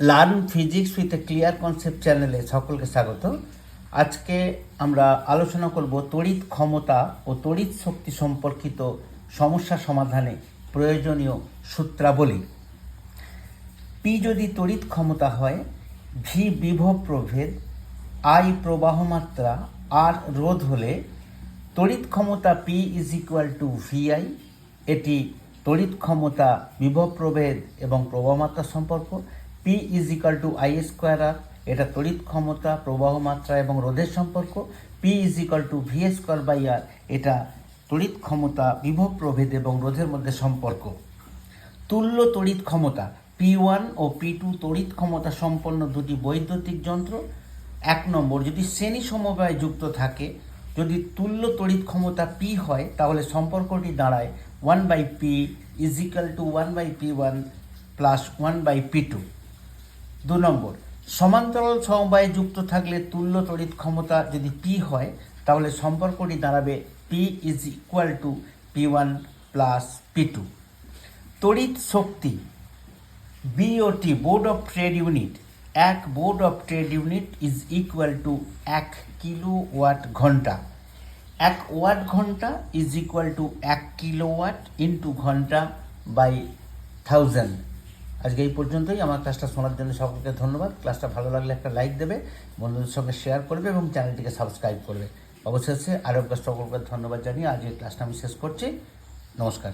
Learn physics with a clear concept চ্যানেলে সকলকে স্বাগত। আজকে আমরা আলোচনা করব তড়িৎ ক্ষমতা ও তড়িৎ শক্তি সম্পর্কিত সমস্যা সমাধানে প্রয়োজনীয় সূত্রাবলী। পি যদি তড়িৎ ক্ষমতা হয় ভি বিভব প্রভেদ আই প্রবাহ মাত্রা আর রোধ হলে তড়িৎ ক্ষমতা P is equal to VI এটি তড়িৎ ক্ষমতা বিভব প্রভেদ এবং প্রবাহ মাত্রা সম্পর্ক P is equal to I square R এটা তড়িৎ ক্ষমতা, প্রবাহ মাত্রা এবং রোধের সম্পর্ক। P is equal to V square by R এটা তড়িৎ ক্ষমতা, বিভব প্রভেদ এবং রোধের মধ্যে সম্পর্ক। তুল্য তড়িৎ ক্ষমতা পি ওয়ান ও পি টু তড়িৎ ক্ষমতা সম্পন্ন দুটি বৈদ্যুতিক যন্ত্র। এক নম্বর, যদি শ্রেণি সমবায় যুক্ত থাকে, যদি তুল্য তড়িৎ ক্ষমতা পি হয়, তাহলে সম্পর্কটি দাঁড়ায় one by P is equal to one by P one plus one by P two দু নম্বর, সমান্তরাল সমবায়ে যুক্ত থাকলে তুল্য তড়িৎ ক্ষমতা যদি পি হয়, তাহলে সম্পর্কটি দাঁড়াবে P is equal to P one plus P two তড়িৎ শক্তি BOT board of trade unit এক board of trade unit is equal to এক কিলো ওয়াট ঘণ্টা। এক ওয়াট ঘণ্টা ইজ ইকুয়াল টু এক কিলো ওয়াট ইন্টু ঘণ্টা বাই থাউজেন্ড আজকে এই পর্যন্তই। আমার ক্লাসটা শোনার জন্য সকলকে ধন্যবাদ। ক্লাসটা ভালো লাগলে একটা লাইক দেবে, বন্ধুদের সঙ্গে শেয়ার করবে এবং চ্যানেলটিকে সাবস্ক্রাইব করবে। অবশেষে আরও সকলকে ধন্যবাদ জানিয়ে আজকে ক্লাসটা আমি শেষ করছি। নমস্কার।